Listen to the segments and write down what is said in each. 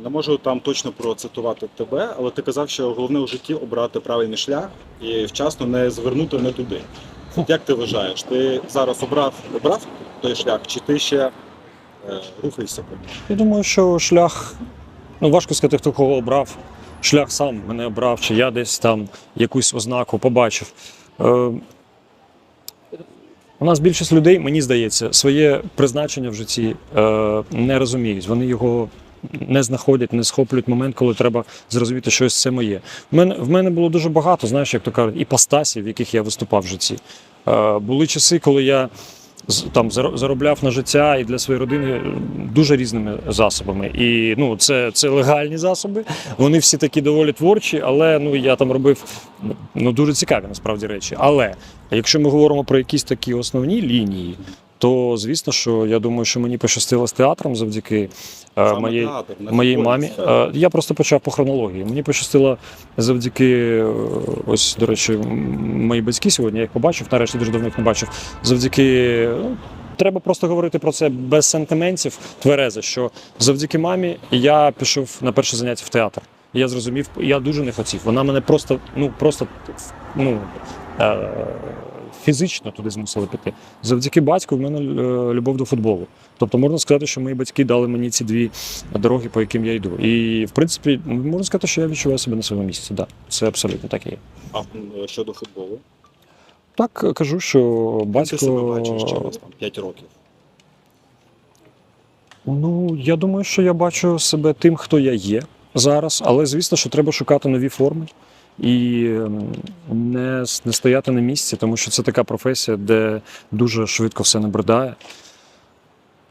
Не можу там точно процитувати тебе, але ти казав, що головне у житті обрати правильний шлях і вчасно не звернути не туди. Як ти вважаєш, ти зараз обрав обрав той шлях, чи ти ще е, рухаєшся? Я думаю, що шлях, ну важко сказати, хто кого обрав. Шлях сам мене обрав, чи я десь там якусь ознаку побачив. Е, у нас більшість людей, мені здається, своє призначення в житті е, не розуміють. Вони його не знаходять, не схоплюють момент, коли треба зрозуміти, що ось це моє. В мене, в мене було дуже багато, знаєш, як то кажуть, іпостасів, в яких я виступав в житті. Е, були часи, коли я там заро- заробляв на життя і для своєї родини дуже різними засобами. І ну, це, це легальні засоби. Вони всі такі доволі творчі, але ну я там робив ну дуже цікаві насправді речі. Але якщо ми говоримо про якісь такі основні лінії. То звісно, що я думаю, що мені пощастило з театром завдяки е, Саме моєї, театр, моїй мамі. сфера. Е, Я просто почав по хронології. Мені пощастило завдяки, е, ось, до речі, мої батьки сьогодні, я їх побачив, нарешті дуже давно їх не бачив. Завдяки. ну, Треба просто говорити про це без сентиментів, тверезо, що завдяки мамі я пішов на перше заняття в театр. Я зрозумів, я дуже не хотів. Вона мене просто, ну просто ну, е, фізично туди змусила піти. Завдяки батьку в мене е, любов до футболу. Тобто можна сказати, що мої батьки дали мені ці дві дороги, по яким я йду. І в принципі, можна сказати, що я відчуваю себе на своєму місці. Да, це абсолютно так і є. А щодо футболу, Так е, кажу, що Ким ти себе батько. бачиш через там 5 років. Ну, я думаю, що я бачу себе тим, хто я є зараз, але звісно, що треба шукати нові форми і ем, не, не стояти на місці, тому що це така професія, де дуже швидко все набридає.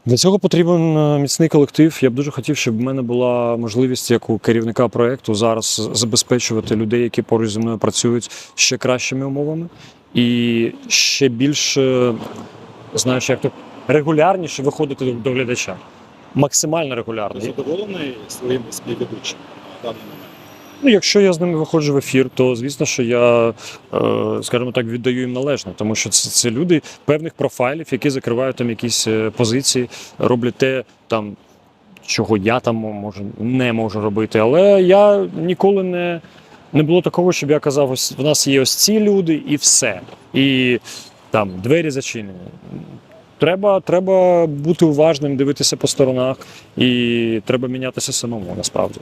Для цього потрібен е, міцний колектив. Я б дуже хотів, щоб в мене була можливість як у керівника проєкту зараз забезпечувати людей, які поруч зі мною працюють ще кращими умовами і ще більше, знаєш, як то регулярніше виходити до- глядача. Максимально регулярно. задоволений своїм співведучим на даний момент? Ну, якщо я з ними виходжу в ефір, то звісно, що я, е, скажімо так, віддаю їм належне, тому що це, це люди певних профайлів, які закривають там якісь е, позиції, роблять те там, чого я там можу, не можу робити. Але я ніколи не, не було такого, щоб я казав, ось в нас є ось ці люди і все. І там двері зачинені. Треба, треба бути уважним, дивитися по сторонах, і треба мінятися самому насправді.